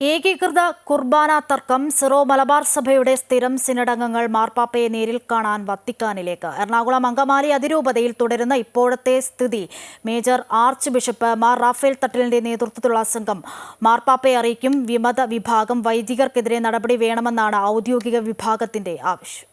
ഏകീകൃത കുർബാന തർക്കം സിറോ മലബാർ സഭയുടെ സ്ഥിരം സിനഡംഗങ്ങൾ മാർപ്പാപ്പയെ നേരിൽ കാണാൻ വത്തിക്കാനിലേക്ക്. എറണാകുളം അങ്കമാലി അതിരൂപതയിൽ തുടരുന്ന ഇപ്പോഴത്തെ സ്ഥിതി. Major archbishop Mar Raphael തട്ടലിന്റെ നേതൃത്വത്തിലുള്ള സംഘം മാർപ്പാപ്പയെ അറിയിക്കും. വിമത വിഭാഗം വൈദികർക്കെതിരെ നടപടി വേണമെന്നാണ് ഔദ്യോഗിക വിഭാഗത്തിന്റെ ആവശ്യം.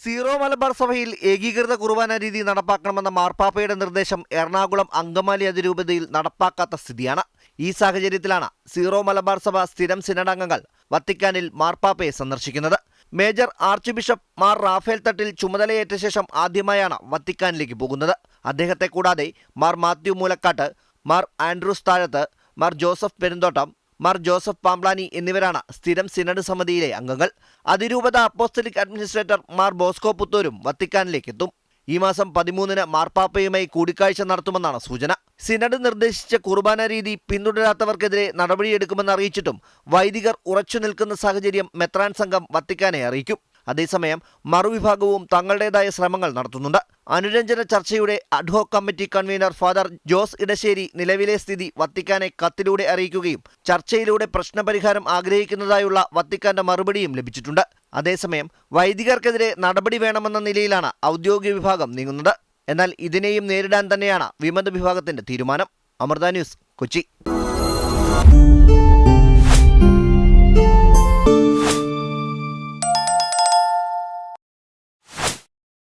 സീറോ മലബാർ സഭയിൽ ഏകീകൃത കുർബാന രീതി നടപ്പാക്കണമെന്ന മാർപ്പാപ്പയുടെ നിർദ്ദേശം എറണാകുളം അങ്കമാലി അതിരൂപതയിൽ നടപ്പാക്കാത്ത സ്ഥിതിയാണ്. ഈ സാഹചര്യത്തിലാണ് സീറോ മലബാർ സഭ സ്ഥിരം സിനഡംഗങ്ങൾ വത്തിക്കാനിൽ മാർപ്പാപ്പയെ സന്ദർശിക്കുന്നത്. Major archbishop Mar Raphael Thattil ചുമതലയേറ്റ ശേഷം ആദ്യമായാണ് വത്തിക്കാനിലേക്ക് പോകുന്നത്. അദ്ദേഹത്തെ കൂടാതെ മാർ മാത്യു മൂലക്കാട്ട് മാർ ആൻഡ്രൂസ് താഴത്ത് മാർ ജോസഫ് പെരുന്തോട്ടം മാർ ജോസഫ് പാംപ്ലാനി എന്നിവരാണ് സ്ഥിരം സിനഡ് സമിതിയിലെ അംഗങ്ങൾ. അതിരൂപത അപ്പോസ്റ്റലിക് അഡ്മിനിസ്ട്രേറ്റർ മാർ ബോസ്കോ പുത്തൂരും വത്തിക്കാനിലേക്ക് എത്തും. ഈ മാസം പതിമൂന്നിന് മാർപ്പാപ്പയുമായി കൂടിക്കാഴ്ച നടത്തുമെന്നാണ് സൂചന. സിനഡ് നിർദ്ദേശിച്ച കുർബാന രീതി പിന്തുടരാത്തവർക്കെതിരെ നടപടിയെടുക്കുമെന്ന് അറിയിച്ചിട്ടും വൈദികർ ഉറച്ചു നിൽക്കുന്ന സാഹചര്യം മെത്രാൻ സംഘം വത്തിക്കാനെ അറിയിക്കും. അതേസമയം മറുവിഭാഗവും തങ്ങളുടേതായ ശ്രമങ്ങൾ നടത്തുന്നുണ്ട്. അനുരഞ്ജന ചർച്ചയുടെ ad hoc committee convener father Jose Edassery നിലവിലെ സ്ഥിതി വത്തിക്കാനെ കത്തിലൂടെ അറിയിക്കുകയും ചർച്ചയിലൂടെ പ്രശ്നപരിഹാരം ആഗ്രഹിക്കുന്നതായുള്ള വത്തിക്കാന്റെ മറുപടിയും ലഭിച്ചിട്ടുണ്ട്. അതേസമയം വൈദികർക്കെതിരെ നടപടി വേണമെന്ന നിലയിലാണ് ഔദ്യോഗിക വിഭാഗം നീങ്ങുന്നത്. എന്നാൽ ഇതിനെയും നേരിടാൻ തന്നെയാണ് വിമത വിഭാഗത്തിന്റെ തീരുമാനം. അമൃത ന്യൂസ് കൊച്ചി.